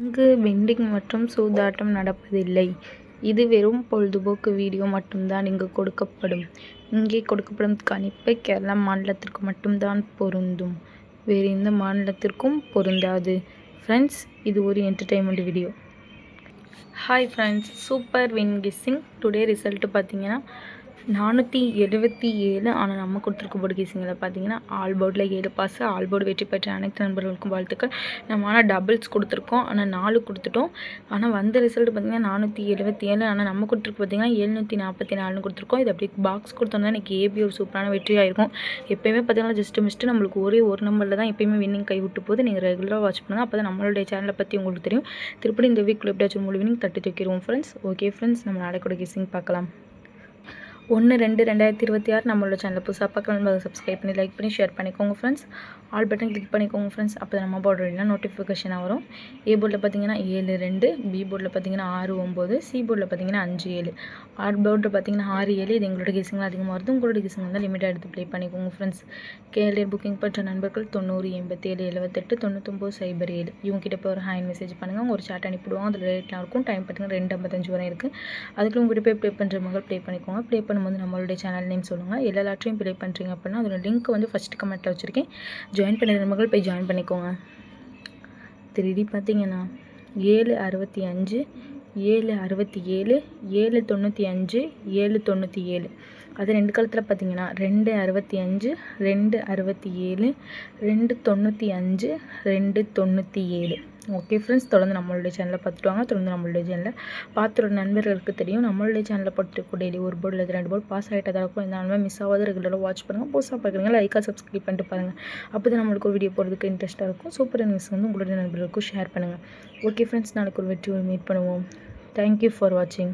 இங்கு வெண்டிங் மற்றும் சூதாட்டம் நடப்பதில்லை. இது வெறும் பொழுதுபோக்கு வீடியோ மட்டும்தான் இங்கு கொடுக்கப்படும். இங்கே கொடுக்கப்படும் கணிப்பு கேரளா மாநிலத்திற்கு மட்டும்தான் பொருந்தும். வேறு எந்த மாநிலத்திற்கும் பொருந்தாது. ஃப்ரெண்ட்ஸ் இது ஒரு entertainment video hi friends super win guessing today result பார்த்தீங்கன்னா நானூற்றி எழுபத்தி ஏழு ஆனால் நம்ம கொடுத்துருக்க போர்டு கேசிங்கில் பார்த்தீங்கன்னா ஆல் போர்டில் ஏழு பாஸ் ஆல் போர்டு வெற்றி பெற்ற அனைத்து நண்பர்களுக்கும் வாழ்த்துக்கள். நம்ம ஆனால் டபுள்ஸ் கொடுத்துருக்கோம் ஆனால் நாலு கொடுத்துட்டோம். ஆனால் வந்த ரிசல்ட் பார்த்தீங்கன்னா நானூற்றி எழுபத்தி ஏழு ஆனால் நம்ம கொடுத்துருக்கு பார்த்தீங்கன்னா எழுநூற்றி நாற்பத்தி நாலுன்னு கொடுத்துருக்கோம். இது அப்படி பாக்ஸ் கொடுத்தோம்னா எனக்கு ஏபி ஒரு சூப்பரான வெற்றியாக இருக்கும் எப்போயுமே பார்த்தீங்கன்னா ஜஸ்ட்டு மிஸ்ட்டு நம்மளுக்கு ஒரே ஒரு நம்பரில் தான் எப்பயுமே வின்னிங் கை விட்டு போது நீங்கள் ரெகுலராக வாட்ச் பண்ணுங்கள் அப்போ தான் நம்மளுடைய சேனலை பற்றி உங்களுக்கு தெரியும். திருப்பி இந்த வீக் எப்படியாச்சும் முழு வினிங் தட்டி தூக்கிடுவோம் ஃப்ரெண்ட்ஸ் ஓகே ஃப்ரெண்ட்ஸ் நம்ம நாளைக்கு கூட பார்க்கலாம். ஒன்று ரெண்டு ரெண்டாயிரத்தி இருபத்தி ஆறு நம்மளோட சேனல் புதுசாக பக்கம் சப்ஸ்கிரைப் பண்ணி லைக் பண்ணி ஷேர் பண்ணிக்கோங்க ஃப்ரெண்ட்ஸ் ஆல் பட்டன் கிளிக் பண்ணிக்கோங்க ஃப்ரெண்ட்ஸ் அப்போ நம்ம போர்டில் நோட்டிஃபிகேஷனாக வரும்? ஏ போர்டில் பார்த்தீங்கன்னா ஏழு ரெண்டு. பி போர்டில் பார்த்தீங்கன்னா ஆறு ஒம்பது சி போர்டில் பார்த்தீங்கன்னா அஞ்சு ஏழு. ஆர் போர்டில் பார்த்தீங்கன்னா ஆறு ஏழு. இது எங்களோட கேசிங் அதிகமாக வருது. உங்களோட கேசிங் வந்து லிமிட்டாக எடுத்து ப்ளே பண்ணிக்கோங்க ஃப்ரெண்ட்ஸ் கேஎல்ஏர் புக்கிங் பண்ணுற நண்பர்கள் தொண்ணூறு எண்பத்தேழு எழுபத்தெட்டு தொண்ணூத்தொம்பது சைபர் ஏழு. இவங்க கிட்ட போய் ஒரு ஹேண்ட் மெசேஜ் பண்ணுங்கள் அவங்க ஒரு சாட் அனுப்பிடுவாங்க அதில் ரேட்லாம் இருக்கும். டைம் பார்த்தீங்கன்னா ரெண்டு ஐம்பத்தஞ்சு வரை இருக்குது அதுக்குள்ள உங்கள்கிட்ட போய் ப்ளே பண்ணுற மகள் ப்ளே பண்ணிக்கோங்க. ப்ளே வந்து நம்மளுடைய சேனல் நேம் சொல்லுங்கள் எல்லா லாட்ரியும் ப்ளே பண்ணுறீங்க அப்படின்னா அதோட லிங்க் வந்து ஃபஸ்ட் கமெண்ட்டில் வச்சுருக்கேன். ஜாயின் பண்ண நண்பர்கள் போய் ஜாயின் பண்ணிக்கோங்க. த்ரீடி பார்த்தீங்கன்னா ஏழு அறுபத்தி அஞ்சு ஏழு அறுபத்தி ஏழு ஏழு தொண்ணூற்றி அஞ்சு ஏழு தொண்ணூற்றி ஏழு. அது ரெண்டு காலத்தில் பார்த்தீங்கன்னா ரெண்டு அறுபத்தி அஞ்சு ரெண்டு அறுபத்தி ஏழு ரெண்டு தொண்ணூற்றி அஞ்சு ரெண்டு தொண்ணூற்றி ஏழு. ஓகே ஃப்ரெண்ட்ஸ் தொடர்ந்து நம்மளுடைய சேனலில் பார்த்துட்டு வாங்க. தொடர்ந்து நம்மளுடைய சேனலில் பார்த்துற நண்பர்களுக்கு தெரியும். நம்மளுடைய சேனலில் போட்டு டெய்லி ஒரு போர்டு இல்லை ரெண்டு போர்டு பாஸ் ஆகிட்டதாக இருக்கும். இருந்தாலுமே மிஸ் ஆகாத ரெகுலராக வாட்ச் பண்ணுங்கள் புதுசாக பார்க்குறீங்க லைக்காக சப்ஸ்கிரைப் பண்ணிட்டு பாருங்கள் அப்போ தான் நம்மளுக்கு ஒரு வீடியோ போகிறதுக்கு இன்ட்ரெஸ்ட்டாக இருக்கும். சூப்பர் நியூஸ் வந்து உங்களுடைய நண்பர்களுக்கும் ஷேர் பண்ணுங்கள் ஓகே ஃப்ரெண்ட்ஸ் நாளைக்கு ஒரு வெற்றி மீட் பண்ணுவோம். தேங்க்யூ ஃபார் வாட்சிங்